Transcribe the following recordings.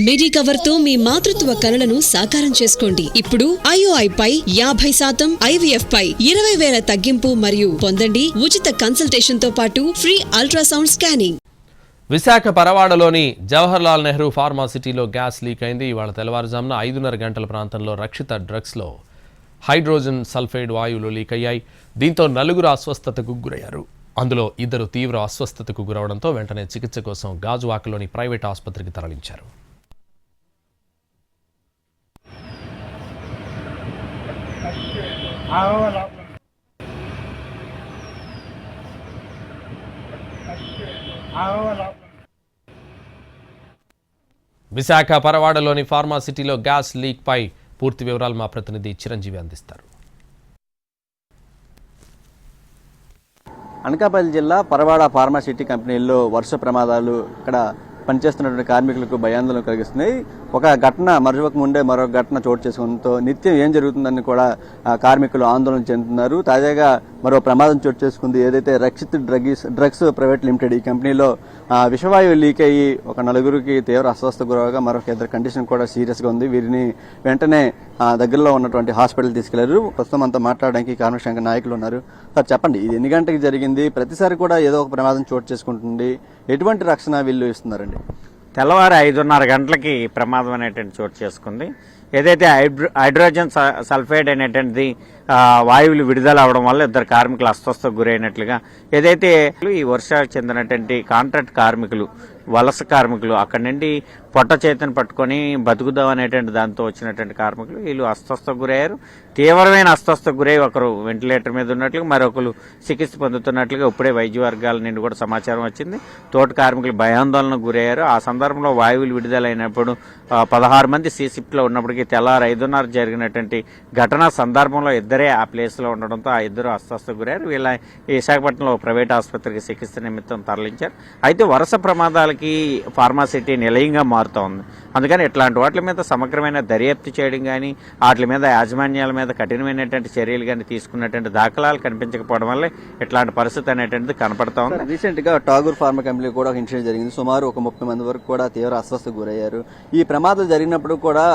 మిడి కవర్తో మీ మాతృత్వ కలలను సాకారం చేసుకోండి. ఇప్పుడు ఐఓఐ పై యాభై శాతం ఐవీఎఫ్ పై ఇరవై వేల తగ్గింపు మరియు పొందండి ఉచిత కన్సల్టేషన్తో పాటు ఫ్రీ అల్ట్రాసౌండ్ స్కానింగ్ విశాఖ పరవాడలోని జవహర్లాల్ నెహ్రూ ఫార్మాసిటీలో గ్యాస్ లీక్ అయింది. ఇవాళ తెల్లవారుజామున ఐదున్నర గంటల ప్రాంతంలో రక్షిత డ్రగ్స్లో హైడ్రోజన్ సల్ఫైడ్ వాయువులు లీక్ అయ్యాయి. దీంతో నలుగురు అస్వస్థతకు గురయ్యారు. అందులో ఇద్దరు తీవ్ర అస్వస్థతకు గురవడంతో వెంటనే చికిత్స కోసం గాజువాకలోని ప్రైవేట్ ఆసుపత్రికి తరలించారు. విశాఖ పరవాడలోని ఫార్మాసిటీలో గ్యాస్ లీక్ పై పూర్తి వివరాలు మా ప్రతినిధి చిరంజీవి అందిస్తారు. అనకాపల్లి జిల్లా పరవాడ ఫార్మాసిటీ కంపెనీల్లో వరుస ప్రమాదాలు ఇక్కడ పనిచేస్తున్నటువంటి కార్మికులకు భయాందోళన కలిగిస్తున్నాయి. ఒక ఘటన మరొక ముందే మరొక ఘటన చోటు చేసుకోవడంతో నిత్యం ఏం జరుగుతుందని కూడా కార్మికులు ఆందోళన చెందుతున్నారు. తాజాగా మరో ప్రమాదం చోటు చేసుకుంది. ఏదైతే Rakshit drugs drugs private limited ఈ కంపెనీలో విషవాయువు లీక్ అయ్యి ఒక నలుగురికి తీవ్ర అస్వస్థ గురవగా మరొక ఇద్దరు కండిషన్ కూడా సీరియస్గా ఉంది. వీరిని వెంటనే దగ్గరలో ఉన్నటువంటి హాస్పిటల్ తీసుకెళ్ళారు. ప్రస్తుతం అంతా మాట్లాడడానికి కార్మిక సంఘ నాయకులు ఉన్నారు. సార్ చెప్పండి ఇది ఎన్ని గంటలకు జరిగింది? ప్రతిసారి కూడా ఏదో ఒక ప్రమాదం చోటు చేసుకుంటుంది. ఎటువంటి రక్షణ వీళ్ళు ఇస్తున్నారండి? తెల్లవారు ఐదున్నర గంటలకి ప్రమాదం అనేటువంటి చోటు చేసుకుంది. ఏదైతే హైడ్రో హైడ్రోజన్ స- సల్ఫైడ్ అనేటువంటిది వాయువులు విడుదల అవడం వల్ల ఇద్దరు కార్మికులు అస్వస్థకు గురైనట్లుగా ఏదైతే ఈ వర్షాలు చెందినటువంటి కాంట్రాక్ట్ కార్మికులు వలస కార్మికులు. అక్కడి నుండి పొట్ట చేతిని పట్టుకొని బతుకుదాం అనేటువంటి దాంతో వచ్చినటువంటి కార్మికులు వీళ్ళు అస్వస్థకు గురయ్యారు. తీవ్రమైన అస్వస్థకు గురై ఒకరు వెంటిలేటర్ మీద ఉన్నట్లుగా మరొకరు చికిత్స పొందుతున్నట్లుగా ఇప్పుడే వైద్య వర్గాల నుండి కూడా సమాచారం వచ్చింది. తోటి కార్మికులు భయాందోళనకు గురయ్యారు. ఆ సందర్భంలో వాయువులు విడుదలైనప్పుడు పదహారు మంది సీ షిఫ్ట్లో ఉన్నప్పటికీ తెల్లారు ఐదున్నర జరిగినటువంటి ఘటనా సందర్భంలో ఇద్దరే ఆ ప్లేస్లో ఉండడంతో ఆ ఇద్దరు అస్వస్థకు గురయ్యారు. వీళ్ళ విశాఖపట్నంలో ప్రైవేట్ ఆసుపత్రికి చికిత్స నిమిత్తం తరలించారు. అయితే వరుస ప్రమాదాలకి ఫార్మాసిటీ నిలయంగా మారుతూ ఉంది అందుకని ఇట్లాంటి వాటి మీద సమగ్రమైన దర్యాప్తు చేయడం కానీ వాటి మీద యాజమాన్యాల మీద కఠినమైనటువంటి చర్యలు కానీ తీసుకున్నటువంటి దాఖలాలు కనిపించకపోవడం వల్ల ఇట్లాంటి పరిస్థితి అనేటువంటిది కనపడతా ఉంది రీసెంట్గా టాగూర్ ఫార్మా కంపెనీ కూడా ఒక ఇన్సిడెంట్ జరిగింది. సుమారు ఒక ముప్పై మంది వరకు కూడా తీవ్ర అస్వస్థకు గురయ్యారు. ఈ ప్రమాదాలు జరిగినప్పుడు కూడా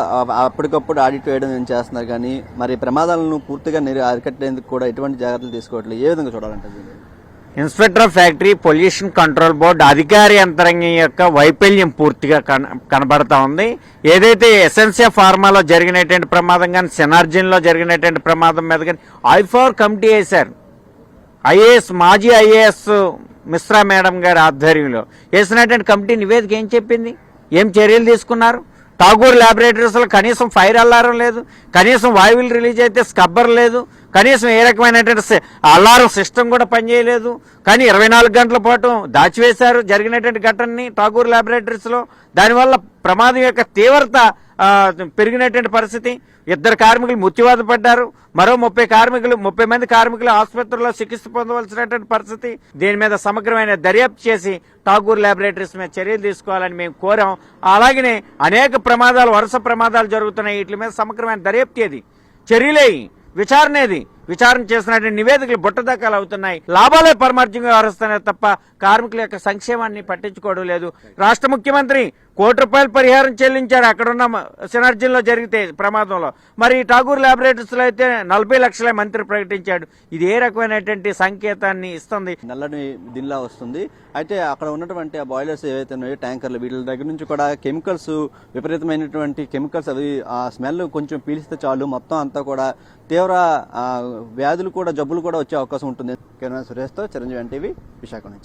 అప్పటికప్పుడు ఆడిట్ వేయడం ఏం చేస్తున్నారు కానీ మరి ప్రమాదాలను పూర్తిగా అరికట్టేందుకు కూడా ఎటువంటి జాగ్రత్తలు తీసుకోవట్లేదు. ఏ విధంగా చూడాలంటే inspector of factory pollution control board అధికారి యంత్రాంగం యొక్క వైఫల్యం పూర్తిగా కన- కనబడతా ఉంది. ఏదైతే ఎస్ఎన్సీ ఫార్మాలో జరిగినటువంటి ప్రమాదం కానీ సెనార్జిన్లో జరిగినటువంటి ప్రమాదం మీద కానీ ఐఫోర్ కమిటీ వేశారు ఐఏఎస్ మాజీ ఐఏఎస్ మిశ్రా మేడం గారి ఆధ్వర్యంలో వేసినటువంటి కమిటీ నివేదిక ఏం చెప్పింది? ఏం చర్యలు తీసుకున్నారు? ఠాగూర్ ల్యాబొరేటరీస్లో కనీసం ఫైర్ అల్లారం లేదు. కనీసం వాయువులు రిలీజ్ అయితే స్కబ్బర్ లేదు. కనీసం ఏ రకమైనటువంటి సి- అలారం సిస్టమ్ కూడా పనిచేయలేదు. కానీ ఇరవై నాలుగు గంటల పాటు దాచివేశారు జరిగినటువంటి ఘటనని ఠాగూర్ ల్యాబొరేటరీస్లో దానివల్ల ప్రమాదం యొక్క తీవ్రత పెరిగినటువంటి పరిస్థితి. ఇద్దరు కార్మికులు మృత్యువాత పడ్డారు. మరో ముప్పై కార్మికులు ముప్పై మంది కార్మికులు ఆసుపత్రిలో చికిత్స పొందవలసినటువంటి పరిస్థితి. దీని మీద సమగ్రమైన దర్యాప్తు చేసి ఠాగూర్ ల్యాబొరేటరీస్ మీద చర్యలు తీసుకోవాలని మేము కోరాం. అలాగనే అనేక ప్రమాదాలు వరుస ప్రమాదాలు జరుగుతున్నాయి. వీటి మీద సమగ్రమైన దర్యాప్తు ఏది? చర్యలేయి. విచారణ ఏది విచారణ చేసినటువంటి నివేదికలు బుట్టదాఖలు అవుతున్నాయి. లాభాలే పరమార్జంగా వ్యవహరిస్తున్నాయి తప్ప కార్మికుల యొక్క సంక్షేమాన్ని పట్టించుకోవడం లేదు. రాష్ట్ర ముఖ్యమంత్రి కోటి రూపాయలు పరిహారం చెల్లించారు. అక్కడున్న మ- సినర్జీలో జరిగితే ప్రమాదంలో. మరి ఠాగూర్ ల్యాబొరేటరీస్లో అయితే నలభై లక్షల మంత్రి ప్రకటించాడు. ఇది ఏ రకమైనటువంటి సంకేతాన్ని ఇస్తుంది? నల్లని దీనిలా వస్తుంది. అయితే అక్కడ ఉన్నటువంటి ఆ బాయిలర్స్ ఏవైతే ఉన్నాయో ట్యాంకర్లు వీటి దగ్గర నుంచి కూడా కెమికల్స్ విపరీతమైనటువంటి కెమికల్స్ అవి ఆ స్మెల్ కొంచెం పీలిస్తే చాలు. మొత్తం అంతా కూడా తీవ్ర వ్యాధులు కూడా జబ్బులు కూడా వచ్చే అవకాశం ఉంటుంది. కెమెరా సురేష్తో చిరంజీవి ఎన్టీవీ విశాఖ నుంచి.